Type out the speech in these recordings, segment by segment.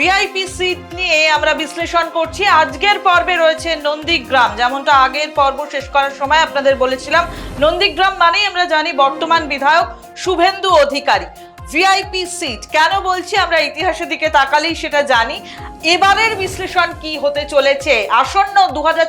VIP seat নিয়ে আমরা বিশ্লেষণ করছি। আজকের পর্বে রয়েছে নন্দীগ্রাম। যেমনটা আগের পর্ব শেষ করার সময় আপনাদের বলেছিলাম, নন্দীগ্রাম মানেই আমরা জানি বর্তমান বিধায়ক শুভেন্দু অধিকারী। ভিআইপি সিট কেন বলছি আমরা ইতিহাসের দিকে তাকালেই সেটা জানি। এবারের বিশ্লেষণ কি হতে চলেছে? আসন্ন দু হাজার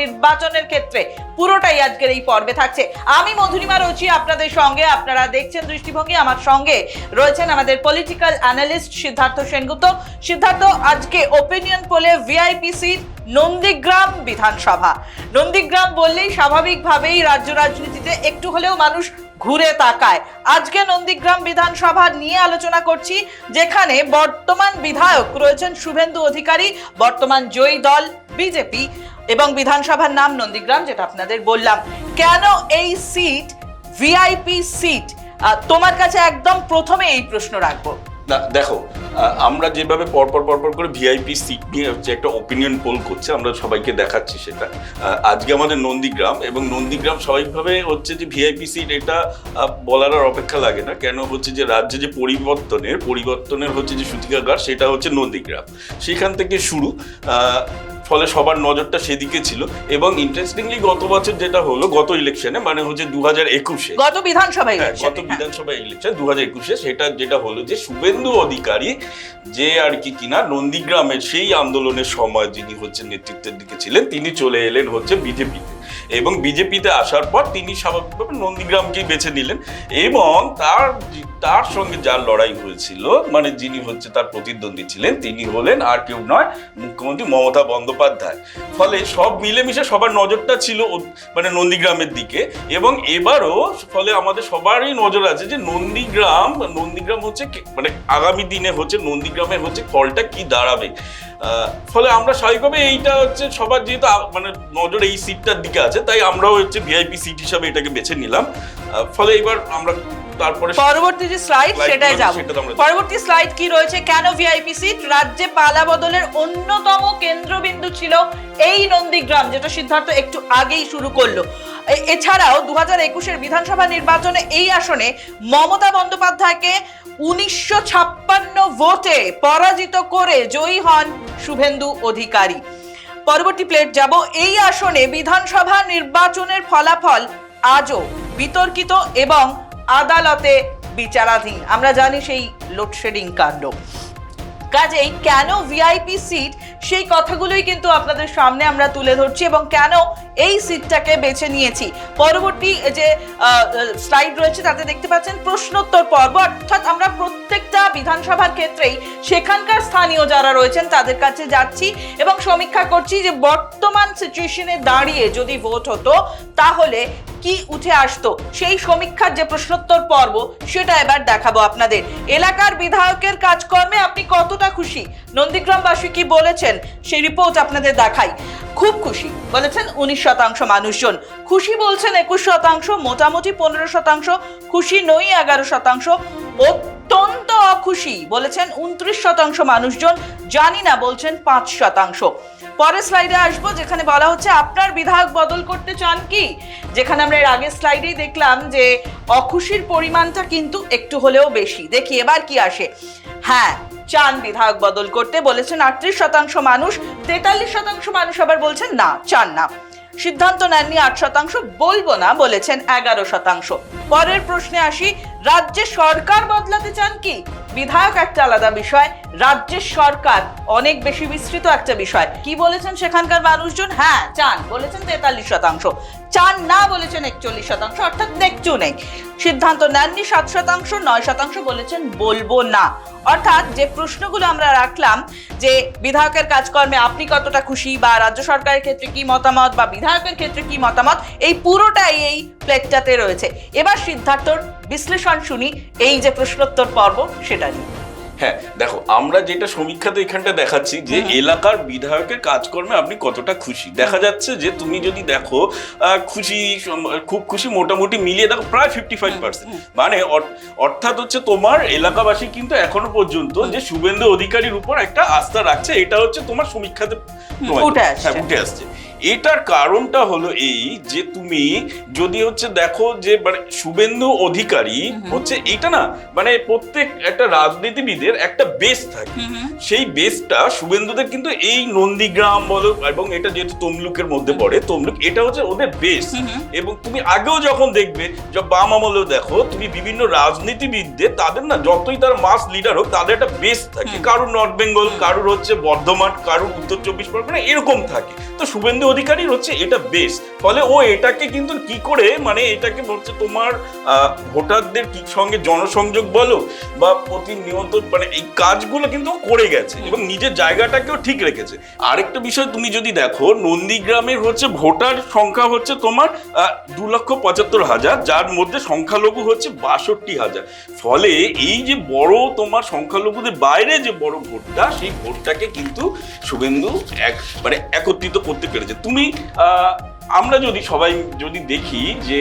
নির্বাচনের ক্ষেত্রে পুরোটাই আজকের এই পর্বে থাকছে। আমি মধুরিমা রচি আপনাদের সঙ্গে আপনারা দেখছেন দৃষ্টিভঙ্গি। আমার সঙ্গে রয়েছেন আমাদের পলিটিক্যাল অ্যানালিস্ট সিদ্ধার্থ সেনগুপ্ত। সিদ্ধার্থ, আজকে ওপিনিয়ন পোলে ভিআইপি সিট নন্দীগ্রাম বিধানসভা। নন্দীগ্রাম বললেই স্বাভাবিকভাবেই রাজ্য রাজনীতিতে একটু হলেও মানুষ ঘুরে তাকায়। আজকে নন্দীগ্রাম বিধানসভা নিয়ে আলোচনা করছি, যেখানে বর্তমান বিধায়ক রয়েছেন শুভেন্দু অধিকারী, বর্তমান জয়ী দল, বিজেপি এবং বিধানসভার নাম নন্দীগ্রাম, যেটা আপনাদের বললাম। কেন এই সিট, ভিআইপি সিট? তোমার কাছে একদম প্রথমে এই প্রশ্ন রাখব। দেখো আমরা যেভাবে পরপর পরপর করে ভিআইপি সিট নিয়ে হচ্ছে একটা ওপিনিয়ন পোল করছে, আমরা সবাইকে দেখাচ্ছি সেটা। আজকে আমাদের নন্দীগ্রাম, এবং নন্দীগ্রাম স্বাভাবিকভাবে হচ্ছে যে ভিআইপি সিট এটা বলার আর অপেক্ষা লাগে না, কেন হচ্ছে যে রাজ্যে যে পরিবর্তনের পরিবর্তনের হচ্ছে যে সূতিকাগার সেটা হচ্ছে নন্দীগ্রাম। সেখান থেকে শুরু ফলে সবার নজরটা সেদিকে ছিল। এবং ইন্টারেস্টিংলি গত বছর যেটা হলো গত ইলেকশনে মানে হচ্ছে দু হাজার একুশে। গত বিধানসভায় হ্যাঁ, গত হ্যাঁ। বিধানসভা ইলেকশন দু হাজার একুশে সেটা যেটা হলো যে শুভেন্দু অধিকারী যে আর কি কিনা নন্দীগ্রামের সেই আন্দোলনের সময় যিনি হচ্ছে নেতৃত্বের দিকে ছিলেন তিনি চলে এলেন হচ্ছে বিজেপিতে। এবং বিজেপিতে আসার পর তিনি স্বাভাবিকভাবে নন্দীগ্রামকেই বেছে নিলেন এবং তার তার সঙ্গে যার লড়াই হয়েছিল মানে যিনি হচ্ছে তার প্রতিদ্বন্দ্বী ছিলেন, তিনি হলেন আর কেউ নয়, মুখ্যমন্ত্রী মমতা বন্দ্যোপাধ্যায়। ফলে সব মিলেমিশে সবার নজরটা ছিল মানে নন্দীগ্রামের দিকে এবং এবারও ফলে আমাদের সবারই নজর আছে যে নন্দীগ্রাম নন্দীগ্রাম হচ্ছে মানে আগামী দিনে হচ্ছে নন্দীগ্রামের হচ্ছে ফলটা কি দাঁড়াবে। ফলে আমরা স্বাভাবিকভাবে এইটা হচ্ছে সবার যেহেতু মানে নজর এই সিটটার দিকে আছে তাই আমরাও হচ্ছে ভিআইপি সিট হিসাবে এটাকে বেছে নিলাম। ফলে এবার আমরা তারপরে পরবর্তী যে স্লাইড সেটাই যাব। পরবর্তী স্লাইড কি রয়েছে? কেন ভিআইপি সিট রাজ্যে পালা বদলের অন্যতম কেন্দ্রবিন্দু ছিল এই নন্দীগ্রাম যেটা সিদ্ধার্থ একটু আগেই শুরু করল। এছাড়াও দু হাজার একুশের বিধানসভা নির্বাচনে এই আসনে মমতা বন্দ্যোপাধ্যায়কে উনিশশো ছাপ্পান্ন ভোটে পরাজিত করে জয়ী হন শুভেন্দু অধিকারী। পরবর্তী প্লেট যাব। এই আসনে বিধানসভা নির্বাচনের ফলাফল আজও বিতর্কিত এবং আদালতে বিচারাধীন। আমরা জানি সেই লোডশেডিং কাণ্ড। কাজেই কেন ভিআইপি সিট সেই কথাগুলোই কিন্তু আপনাদের সামনে আমরা তুলে ধরছি এবং কেন এই সিটটাকে বেছে নিয়েছি। পরবর্তী যে স্লাইড রয়েছে, তাতে দেখতে পাচ্ছেন প্রশ্নোত্তর পর্ব। অর্থাৎ আমরা প্রত্যেকটা বিধানসভার ক্ষেত্রেই সেখানকার স্থানীয় যারা রয়েছেন, তাদের কাছে যাচ্ছি এবং সমীক্ষা করছি যে বর্তমান সিচুয়েশনে দাঁড়িয়ে যদি ভোট হতো, তাহলে কি উঠে আসতো? সেই সমীক্ষার যে প্রশ্নোত্তর পর্ব, সেটা এবার দেখাবো আপনাদের। এলাকার বিধায়কের কাজকর্মে আপনি কতটা খুশি? নন্দীগ্রামবাসী কি বলেছেন? সেই রিপোর্ট আপনাদের দেখাই। খুব খুশি। বলেছেন উনিশ শতাংশ মানুষজন। খুশি বলছেন একুশ শতাংশ, মোটামুটি পনেরো শতাংশ, খুশি নই এগারো শতাংশ। অত্যন্ত অখুশি বলেছেন উনত্রিশ শতাংশ মানুষজন, জানি না বলছেন পাঁচ শতাংশ। পরের স্লাইডে আসব, যেখানে বলা হচ্ছে আপনার বিধায়ক বদল করতে চান কি? যেখানে আমরা এর আগের স্লাইডেই দেখলাম যে অখুশির পরিমাণটা কিন্তু একটু হলেও বেশি। দেখি এবার কি আসে। হ্যাঁ চান বিধায়ক বদল করতে বলেছেন আটত্রিশ শতাংশ মানুষ, তেতাল্লিশ শতাংশ মানুষ আবার বলছেন না, চান না। সিদ্ধান্ত নেননি আট শতাংশ বলব না বলেছেন এগারো শতাংশ। পরের প্রশ্নে আসি রাজ্যের সরকার বদলাতে চান কি? বিধায়ক একটা আলাদা বিষয়, রাজ্যের সরকার অনেক বেশি বিস্তৃত একটা বিষয়। কি বলেছেন সেখানকার মানুষজন? হ্যাঁ চান। বলেছেন তেতাল্লিশ শতাংশ। চান না বলেছেন একচল্লিশ শতাংশ, অর্থাৎ দেখছু নেই। সিদ্ধান্ত নেননি সাত শতাংশ, নয় শতাংশ বলেছেন বলব না। অর্থাৎ যে প্রশ্নগুলো আমরা রাখলাম যে বিধায়কের কাজকর্মে আপনি কতটা খুশি বা রাজ্য সরকারের ক্ষেত্রে কি মতামত বা বিধায়কের ক্ষেত্রে কি মতামত, এই পুরোটাই এই প্লেটটাতে রয়েছে। এবার সিদ্ধার্থর বিশ্লেষণ শুনি এই যে প্রশ্নোত্তর পর্ব সেটা নিয়ে। হ্যাঁ দেখো আমরা যেটা সমীক্ষাতে এখানটা দেখাচ্ছি যে এলাকার বিধায়কের কাজকর্মে আপনি কতটা খুশি। দেখা যাচ্ছে যে তুমি যদি দেখো খুশি খুব খুশি মোটামুটি মিলিয়ে দেখো প্রায় ফিফটি ফাইভ পার্সেন্ট মানে অর্থাৎ হচ্ছে তোমার এলাকাবাসী কিন্তু এখনও পর্যন্ত যে শুভেন্দু অধিকারীর উপর একটা আস্থা রাখছে এটা হচ্ছে তোমার সমীক্ষাতে প্রমাণিত। উঠে আসছে। এটার কারণটা হলো এই যে তুমি যদি হচ্ছে দেখো যে মানে শুভেন্দু অধিকারী হচ্ছে এটা না মানে প্রত্যেক একটা রাজনীতিবিদের একটা বেস থাকে। সেই বেসটা শুভেন্দুদের কিন্তু এই নন্দীগ্রাম বলো এবং এটা যেহেতু তমলুকের মধ্যে পড়ে তমলুক এটা হচ্ছে ওদের বেস এবং তুমি আগেও যখন দেখবে যে বাম আমলেও দেখো তুমি বিভিন্ন রাজনীতিবিদদের তাদের না যতই তার মাস লিডার হোক তাদের একটা বেস থাকে। কারুর নর্থ বেঙ্গল কারুর হচ্ছে বর্ধমান কারুর উত্তর চব্বিশ পরগনা এরকম থাকে। তো শুভেন্দু অধিকারীর হচ্ছে এটা বেস ফলে ও এটাকে কিন্তু কি করে মানে এটাকে হচ্ছে তোমার ভোটারদের কি সঙ্গে জনসংযোগ বলো বা প্রতিনিয়ত মানে এই কাজগুলো কিন্তু করে গেছে এবং নিজের জায়গাটাকেও ঠিক রেখেছে। আরেকটা বিষয় তুমি যদি দেখো, নন্দীগ্রামের হচ্ছে ভোটার সংখ্যা হচ্ছে তোমার দু লক্ষ পঁচাত্তর হাজার, যার মধ্যে সংখ্যালঘু হচ্ছে বাষট্টি হাজার। ফলে এই যে বড় তোমার সংখ্যালঘুদের বাইরে যে বড় ভোটটা, সেই ভোটটাকে কিন্তু শুভেন্দু এক মানে একত্রিত করতে পেরেছে। তুমি আমরা যদি সবাই যদি দেখি যে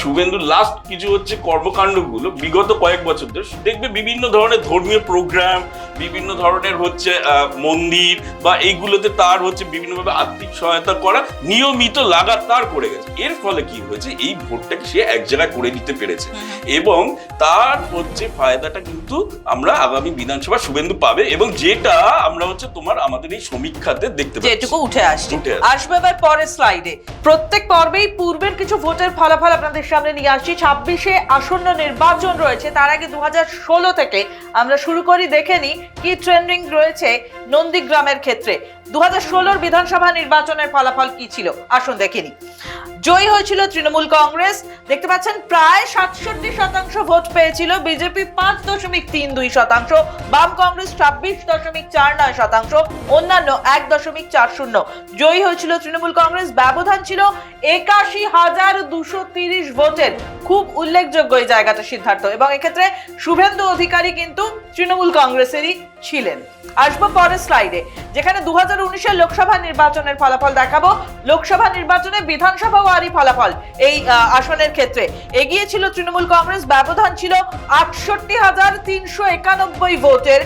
শুভেন্দুর লাস্ট কিছু হচ্ছে কর্মকাণ্ডগুলো, বিগত কয়েক বছর ধরে, দেখবে বিভিন্ন ধরনের ধর্মীয় প্রোগ্রাম বিভিন্ন ধরনের হচ্ছে আহ, মন্দির বা এইগুলোতে তার হচ্ছে বিভিন্নভাবে আর্থিক সহায়তা করা নিয়মিত লাগাতার করে গেছে। এর ফলে কি হয়েছে? এই ভোটটাকে সে এক জায়গায় করে নিতে পেরেছে। এবং তার হচ্ছে ফায়দাটা কিন্তু আমরা আগামী বিধানসভা শুভেন্দু পাবে এবং যেটা আমরা হচ্ছে তোমার আমাদের এই সমীক্ষাতে দেখতে পাচ্ছি। যেটুকু উঠে আসছে। আসবে এবার পরের স্লাইডে প্রত্যেক পর্বেই পূর্বের কিছু ভোটের ফলাফল আপনাদের সামনে নিয়ে আসছি। ছাব্বিশে আসন্ন নির্বাচন রয়েছে তার আগে দু ষোলো থেকে আমরা শুরু করি দেখে নিই। কি ট্রেন্ডিং রয়েছে নন্দীগ্রামের ক্ষেত্রে? দু হাজার বিধানসভা নির্বাচনের ফলাফল কি ছিল? আসুন দেখে নিই। জয়ী হয়েছিল তৃণমূল কংগ্রেস। দেখতে পাচ্ছেন, প্রায় সাতষট্টি শতাংশ ভোট পেয়েছিল বিজেপি, পাঁচ দশমিক তিন দুই শতাংশ। বাম কংগ্রেস ছাব্বিশ দশমিক চার নয় শতাংশ, অন্যান্য এক দশমিক চার শূন্য। জয়ী হয়েছিল তৃণমূল কংগ্রেস, ব্যবধান ছিল একাশি হাজার দুশো তিরিশ ভোটের। খুব উল্লেখযোগ্য এই জায়গাটা, সিদ্ধার্থ। এবং এক্ষেত্রে শুভেন্দু অধিকারী কিন্তু তৃণমূল কংগ্রেসেরই ছিলেন। আসব পরের স্লাইডে, যেখানে দু হাজার উনিশের লোকসভা নির্বাচনের ফলাফল দেখাবো। লোকসভা নির্বাচনে বিধানসভা ওয়ারি ফলাফল এই আসনের ক্ষেত্রে। এগিয়ে ছিল তৃণমূল কংগ্রেস, ব্যবধান ছিল আটষট্টি হাজার তিনশো একানব্বই ভোটের।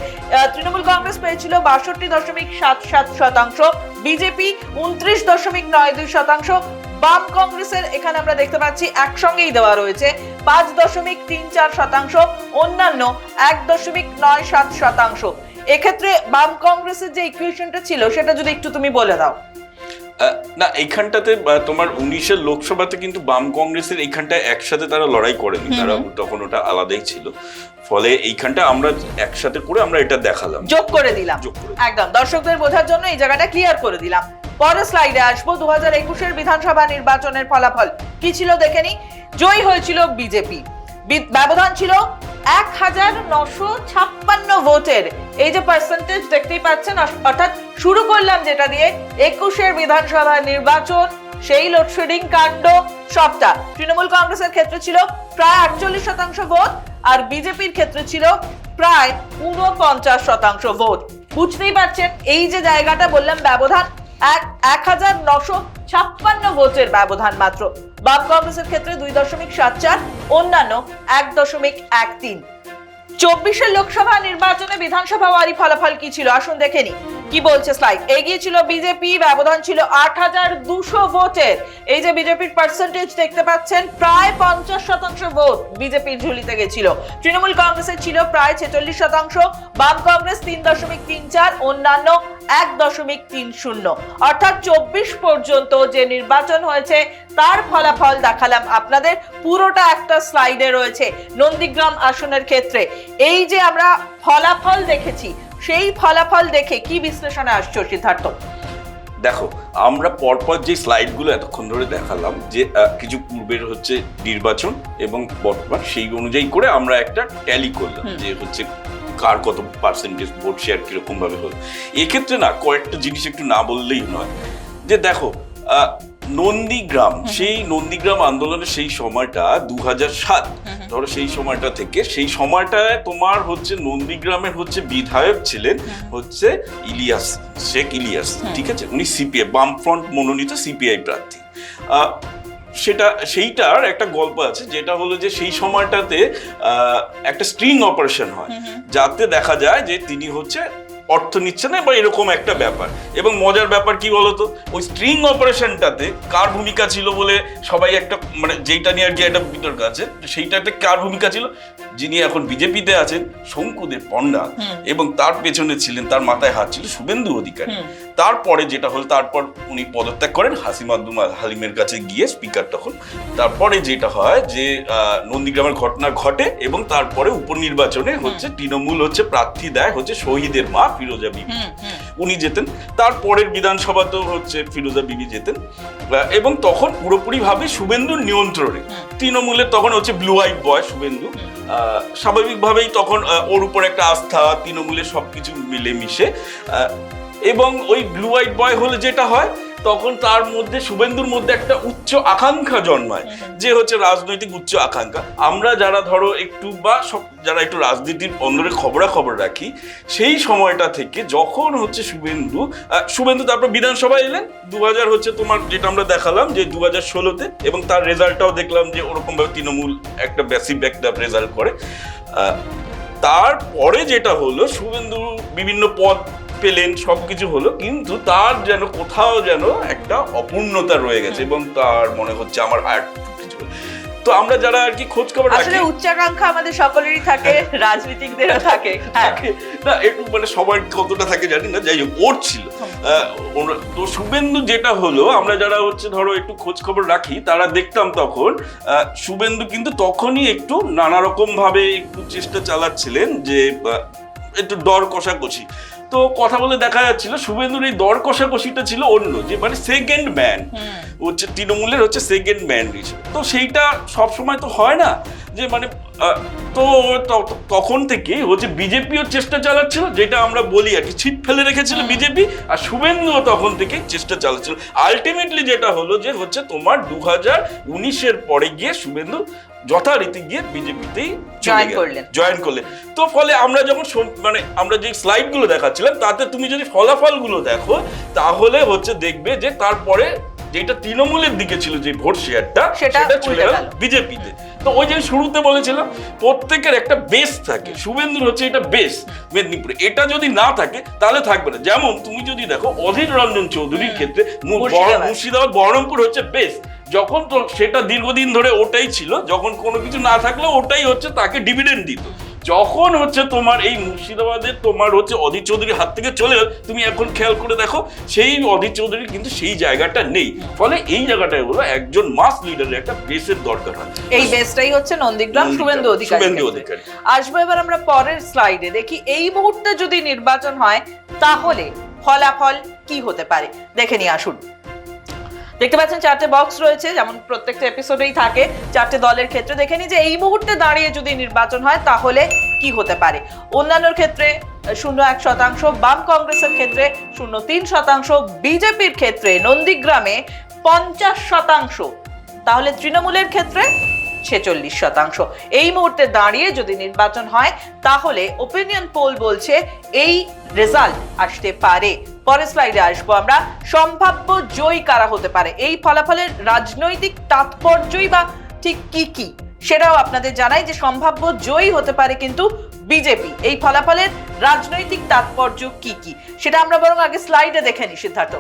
তৃণমূল কংগ্রেস পেয়েছিল বাষট্টি দশমিক সাত সাত শতাংশ, বিজেপি উনত্রিশ দশমিক নয় দুই শতাংশ, বাম কংগ্রেসের এখানে আমরা দেখতে পাচ্ছি একসঙ্গেই দেওয়া রয়েছে, পাঁচ দশমিক তিন চার শতাংশ, অন্যান্য এক দশমিক নয় সাত শতাংশ। এক্ষেত্রে বাম কংগ্রেসের যে ইকুয়েশনটা ছিল, সেটা যদি একটু তুমি বলে দাও। না এইখানটাতে আহ, তোমার উনিশের লোকসভাতে কিন্তু বাম কংগ্রেসের এইখানটায় একসাথে তারা লড়াই করেনি। তারা তখন ওটা আলাদাই ছিল। ফলে এইখানটা আমরা একসাথে করে আমরা এটা দেখালাম। যোগ করে দিলাম। একদম। দর্শকদের বোঝার জন্য এই জায়গাটা ক্লিয়ার করে দিলাম। পরের স্লাইডে আসব। দু হাজার একুশের বিধানসভা নির্বাচনের ফলাফল কি ছিল দেখে নি জয়ী হয়েছিল বিজেপি। ব্যবধান ছিল এক হাজার নশো ছাপ্পান্ন ভোটের। এই যে পার্সেন্টেজ দেখতেই পাচ্ছেন অর্থাৎ- শুরু করলাম যেটা দিয়ে একুশের বিধানসভা নির্বাচন, সেই লোডশেডিং কাণ্ড সবটা। তৃণমূল কংগ্রেসের ক্ষেত্রে ছিল প্রায় আটচল্লিশ শতাংশ ভোট আর বিজেপির ক্ষেত্রে ছিল প্রায় উনপঞ্চাশ শতাংশ ভোট। বুঝতেই পারছেন, এই যে জায়গাটা বললাম ব্যবধান এক এক হাজার নশো ছাপ্পান্ন ভোটের ব্যবধান মাত্র। বাম কংগ্রেসের ক্ষেত্রে দুই দশমিক সাত চার, অন্যান্য এক দশমিক এক তিন। চব্বিশের লোকসভা নির্বাচনে বিধানসভা ওয়ারি ফলাফল কি ছিল? আসুন দেখে নি কি বলছে স্লাইড এগিয়ে ছিল বিজেপি ব্যবধান ছিল আট হাজার দুশো ভোটের। এই যে বিজেপির পার্সেন্টেজ দেখতে পাচ্ছেন, প্রায় পঞ্চাশ শতাংশ ভোট বিজেপির ঝুলিতে গেছিল। তৃণমূল কংগ্রেসের ছিল প্রায় ছেচল্লিশ শতাংশ, বাম কংগ্রেস তিন দশমিক তিন চার, অন্যান্য এক দশমিক তিন শূন্য। অর্থাৎ চব্বিশ পর্যন্ত যে নির্বাচন হয়েছে, তার ফলাফল দেখালাম আপনাদের। পুরোটা একটা স্লাইডে রয়েছে নন্দীগ্রাম আসনের ক্ষেত্রে। এই যে আমরা ফলাফল দেখেছি সেই ফলাফল দেখে কি বিশ্লেষণে আসছো সিদ্ধার্থ? দেখো আমরা পরপর যে স্লাইডগুলো এতক্ষণ ধরে দেখালাম যে কিছু পূর্বের হচ্ছে নির্বাচন এবং বর্তমান সেই অনুযায়ী করে আমরা একটা ট্যালি করলাম যে হচ্ছে কার কত পার্সেন্টেজ ভোট শেয়ার কীরকম ভাবে হলো। এক্ষেত্রে না কয়েকটা জিনিস একটু না বললেই নয়। যে দেখো আহ, নন্দীগ্রাম সেই নন্দীগ্রাম আন্দোলনের সেই সময়টা দু হাজার সাত ধরো সেই সময়টা থেকে সেই সময়টায় তোমার হচ্ছে নন্দীগ্রামের হচ্ছে বিধায়ক ছিলেন হচ্ছে ইলিয়াস শেখ ইলিয়াস ঠিক আছে? উনি সিপিআই বামফ্রন্ট মনোনীত সিপিআই প্রার্থী। আহ, সেটা সেইটার একটা গল্প আছে যেটা হলো যে সেই সময়টাতে আহ, একটা স্ট্রিং অপারেশন হয়। যাতে দেখা যায় যে তিনি হচ্ছে অর্থ নিচ্ছে না বা এরকম একটা ব্যাপার। এবং মজার ব্যাপার কি বলতো? ওই স্ট্রিং অপারেশনটাতে কার ভূমিকা ছিল বলে সবাই একটা মানে যেইটা নিয়ে আর কি একটা বিতর্ক আছে সেইটাতে কার ভূমিকা ছিল? যিনি এখন বিজেপিতে আছেন শঙ্কুদেব পণ্ডা। এবং তার পেছনে ছিলেন তার মাথায় হাত ছিল শুভেন্দু অধিকারী। তারপরে যেটা হল তারপর উনি পদত্যাগ করেন হাসিম আব্দুল হালিমের কাছে গিয়ে স্পিকার তখন। তারপরে যেটা হয় যে নন্দীগ্রামের ঘটনা ঘটে এবং তারপরে উপনির্বাচনে হচ্ছে তৃণমূল হচ্ছে প্রার্থী দেয় হচ্ছে শহীদের মা ফিরোজা বিবি। উনি যেতেন। তারপরের বিধানসভাতেও হচ্ছে ফিরোজা বিবি যেতেন। এবং তখন পুরোপুরি ভাবে শুভেন্দুর নিয়ন্ত্রণে। তৃণমূলের তখন হচ্ছে ব্লু হোয়াইট বয় শুভেন্দু। আহ, স্বাভাবিকভাবেই তখন ওর উপর একটা আস্থা তৃণমূলের সবকিছু মিলেমিশে। আহ, এবং ওই ব্লু হোয়াইট বয় হলে যেটা হয় তখন তার মধ্যে, শুভেন্দুর মধ্যে একটা উচ্চ আকাঙ্ক্ষা জন্মায় যে হচ্ছে রাজনৈতিক উচ্চ আকাঙ্ক্ষা। আমরা যারা ধরো একটু বা সব যারা একটু রাজনীতির অন্দরে খবরাখবর রাখি, সেই সময়টা থেকে যখন হচ্ছে শুভেন্দু শুভেন্দু তারপর বিধানসভায় এলেন। দু হাজার হচ্ছে তোমার যেটা আমরা দেখালাম যে দু হাজার ষোলোতে এবং তার রেজাল্টটাও দেখলাম যে ওরকমভাবে তৃণমূল একটা বেসিক একটা রেজাল্ট করে। তারপরে যেটা হলো, শুভেন্দু বিভিন্ন পদ পেলেন সবকিছু হলো কিন্তু তার যেন কোথাও যেন একটা অপূর্ণতা রয়ে গেছে এবং তার মনে হচ্ছে আমার আর কিছু তো আমরা যারা আর কি খোঁজ খবর আসলে উচ্চাকাঙ্ক্ষা আমাদের সকলেরই থাকে রাজনীতিকদেরও থাকে। হ্যাঁ। না একটু মানে সবার কতটা থাকে জানি না যাই হোক ওর ছিল। তো শুভেন্দু যেটা হলো আমরা যারা হচ্ছে ধরো একটু খোঁজ খবর রাখি তারা দেখতাম তখন শুভেন্দু কিন্তু তখনই একটু নানা রকম ভাবে একটু চেষ্টা চালাচ্ছিলেন যে একটু দর কষাকষি। তো কথা বলে দেখা যাচ্ছিল শুভেন্দুর এই দর কষাকষিটা ছিল অন্য যে মানে সেকেন্ড ম্যান হচ্ছে তৃণমূলের হচ্ছে সেকেন্ড ম্যান হিসেবে। তো সেইটা সবসময় তো হয় না যে মানে তো তখন থেকে হচ্ছে বিজেপিও চেষ্টা চালাচ্ছিল যেটা আমরা বলি আর কি ছিট ফেলে রেখেছিল বিজেপি আর শুভেন্দুও তখন থেকে চেষ্টা চালাচ্ছিল। আলটিমেটলি যেটা হলো যে হচ্ছে তোমার দু হাজার উনিশের পরে গিয়ে শুভেন্দু যথারীতি গিয়ে বিজেপিতেই জয়েন করলেন। তো ফলে আমরা যখন মানে আমরা যে স্লাইডগুলো দেখাচ্ছিলাম তাতে তুমি যদি ফলাফলগুলো দেখো তাহলে হচ্ছে দেখবে যে তারপরে যেটা তৃণমূলের দিকে ছিল যে ভোট শেয়ারটা সেটা চলে গেল। বিজেপিতে। তো ওই যে শুরুতে বলেছিলাম প্রত্যেকের একটা বেস থাকে। শুভেন্দুর হচ্ছে এটা বেস মেদিনীপুরে। এটা যদি না থাকে তাহলে থাকবে না। যেমন তুমি যদি দেখো অধীর রঞ্জন চৌধুরীর ক্ষেত্রে মুর্শিদাবাদ। বহরমপুর হচ্ছে বেস যখন তো সেটা দীর্ঘদিন ধরে ওটাই ছিল যখন কোনো কিছু না থাকলে ওটাই হচ্ছে তাকে ডিভিডেন্ড দিত। যখন হচ্ছে তোমার এই মুর্শিদাবাদের তোমার হচ্ছে অধীর চৌধুরীর হাত থেকে চলে গেল, তুমি এখন খেয়াল করে দেখো সেই অধীর চৌধুরীর কিন্তু সেই জায়গাটা নেই। ফলে এই জায়গাটায় হলো একজন মাস লিডারের একটা বেসের দরকার হয়। এই বেসটাই হচ্ছে নন্দীগ্রাম শুভেন্দু অধিকারী শুভেন্দু অধিকারী। আসব এবার আমরা পরের স্লাইডে দেখি এই মুহূর্তে যদি নির্বাচন হয় তাহলে ফলাফল কি হতে পারে? দেখে নিয়ে আসুন। দেখতে পাচ্ছেন চারটে বক্স রয়েছে, যেমন প্রত্যেকটা এপিসোডেই থাকে। চারটে দলের ক্ষেত্রে দেখে নিই যে এই মুহূর্তে দাঁড়িয়ে যদি নির্বাচন হয়, তাহলে কি হতে পারে? অন্যান্যর ক্ষেত্রে শূন্য এক শতাংশ, বাম কংগ্রেসের ক্ষেত্রে শূন্য তিন শতাংশ, বিজেপির ক্ষেত্রে নন্দীগ্রামে পঞ্চাশ শতাংশ। তাহলে তৃণমূলের ক্ষেত্রে ছেচল্লিশ শতাংশ। এই মুহূর্তে দাঁড়িয়ে যদি নির্বাচন হয়, তাহলে ওপিনিয়ন পোল বলছে, এই রেজাল্ট আসতে পারে। পরের স্লাইডে আসব আমরা। সম্ভাব্য জয়ী কারা হতে পারে? এই ফলাফলের রাজনৈতিক তাৎপর্যই বা ঠিক কি কি? সেটাও আপনাদের জানাই যে সম্ভাব্য জয়ী হতে পারে কিন্তু বিজেপি। এই ফলাফলের রাজনৈতিক তাৎপর্য কি কি? সেটা আমরা বরং আগে স্লাইডে দেখে নিই, সিদ্ধার্থ।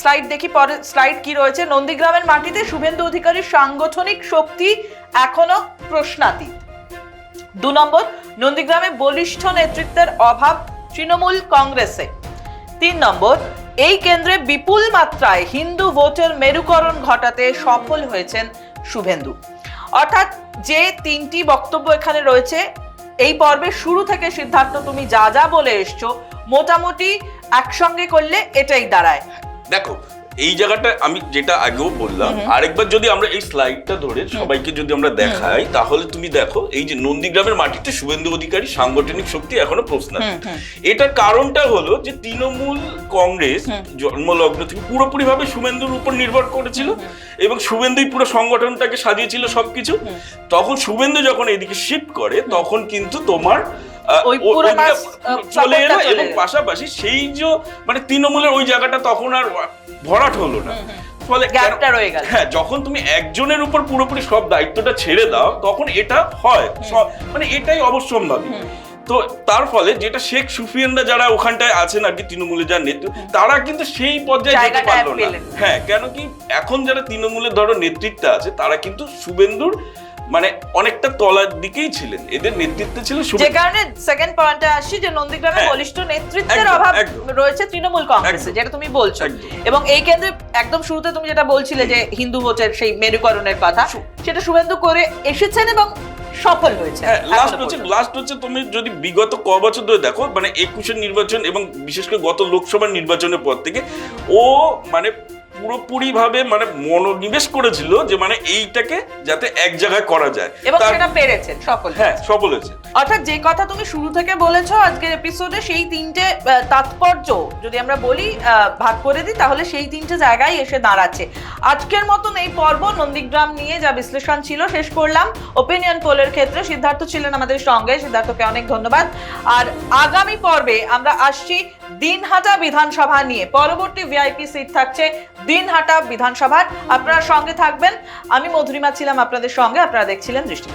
স্লাইড দেখি পরে স্লাইড কি রয়েছে? নন্দীগ্রামের মাটিতে শুভেন্দু অধিকারীর সাংগঠনিক শক্তি এখনও প্রশ্নাতীত। দু নম্বর, নন্দীগ্রামে বলিষ্ঠ নেতৃত্বের অভাব তৃণমূল কংগ্রেসে। তিন নম্বর, এই কেন্দ্রে বিপুল মাত্রায় হিন্দু ভোটের মেরুকরণ ঘটাতে সফল হয়েছেন শুভেন্দু। অর্থাৎ যে তিনটি বক্তব্য এখানে রয়েছে, এই পর্বের শুরু থেকে সিদ্ধার্থ তুমি যা যা বলে এসছো, মোটামুটি একসঙ্গে করলে এটাই দাঁড়ায়। দেখো এই জায়গাটা আমি যেটা আগেও বললাম আরেকবার যদি আমরা এই স্লাইডটা ধরে সবাইকে যদি আমরা দেখাই তাহলে তুমি দেখো এই যে নন্দীগ্রামের মাটিতে শুভেন্দু অধিকারী সাংগঠনিক শক্তি এখনও প্রশ্ন এটার কারণটা হলো যে তৃণমূল কংগ্রেস জন্মলগ্ন থেকে পুরোপুরি ভাবে শুভেন্দুর উপর নির্ভর করেছিল এবং শুভেন্দুই পুরো সংগঠনটাকে সাজিয়েছিল সবকিছু। তখন শুভেন্দু যখন এদিকে শিফট করে তখন কিন্তু তোমার চলে এলো এবং পাশাপাশি সেই যে মানে তৃণমূলের ওই জায়গাটা তখন আর ভরাট হলো না। ফলে গ্যাপটা রয়ে গেল। হ্যাঁ যখন তুমি একজনের উপর পুরোপুরি সব দায়িত্বটা ছেড়ে দাও তখন এটা হয়। মানে এটাই অবশ্যম্ভাবী। তো তার ফলে যেটা শেখ সুফিয়ানরা যারা ওখানটায় আছেন আর কি তৃণমূলের যারা নেতৃত্ব তারা কিন্তু সেই পর্যায়ে যেতে পারল না। না। হ্যাঁ কেন কি এখন যারা তৃণমূলের ধরো নেতৃত্বে আছে তারা কিন্তু শুভেন্দুর মানে অনেকটা তলার দিকেই ছিলেন। এদের নেতৃত্বে ছিল যে কারণে সেকেন্ড পয়েন্টে আসছি যে নন্দীগ্রামে হ্যাঁ। বলিষ্ঠ নেতৃত্বের অভাব রয়েছে তৃণমূল কংগ্রেসে যেটা তুমি বলছো। এবং এই কেন্দ্রে একদম শুরুতে তুমি যেটা বলছিলে যে হিন্দু ভোটের সেই মেরুকরণের কথা সেটা শুভেন্দু করে এসেছেন এবং সফল হয়েছে লাস্ট হচ্ছে লাস্ট হচ্ছে তুমি যদি বিগত ক বছর ধরে দেখো মানে একুশের নির্বাচন এবং বিশেষ করে গত লোকসভা নির্বাচনের পর থেকে ও মানে পুরোপুরি ভাবে মানে মনোনিবেশ করেছিল যে মানে এইটাকে যাতে এক জায়গায় করা যায়। এবং সেটা পেরেছেন সফল হ্যাঁ সফল হয়েছে। অর্থাৎ যে কথা তুমি শুরু থেকে বলেছ আজকের এপিসোডে সেই তিনটে তাৎপর্য যদি আমরা বলি ভাগ করে দিই তাহলে সেই তিনটে জায়গায় এসে দাঁড়াচ্ছে। আজকের মতন এই পর্ব নন্দীগ্রাম নিয়ে যা বিশ্লেষণ ছিল শেষ করলাম। ওপিনিয়ন পোলের ক্ষেত্রে সিদ্ধার্থ ছিলেন আমাদের সঙ্গে। সিদ্ধার্থকে অনেক ধন্যবাদ। আর আগামী পর্বে আমরা আসছি দিনহাটা বিধানসভা নিয়ে। পরবর্তী ভিআইপি সিট থাকছে দিনহাটা বিধানসভার। আপনারা সঙ্গে থাকবেন। আমি মধুরিমা ছিলাম আপনাদের সঙ্গে। আপনারা দেখছিলেন দৃষ্টি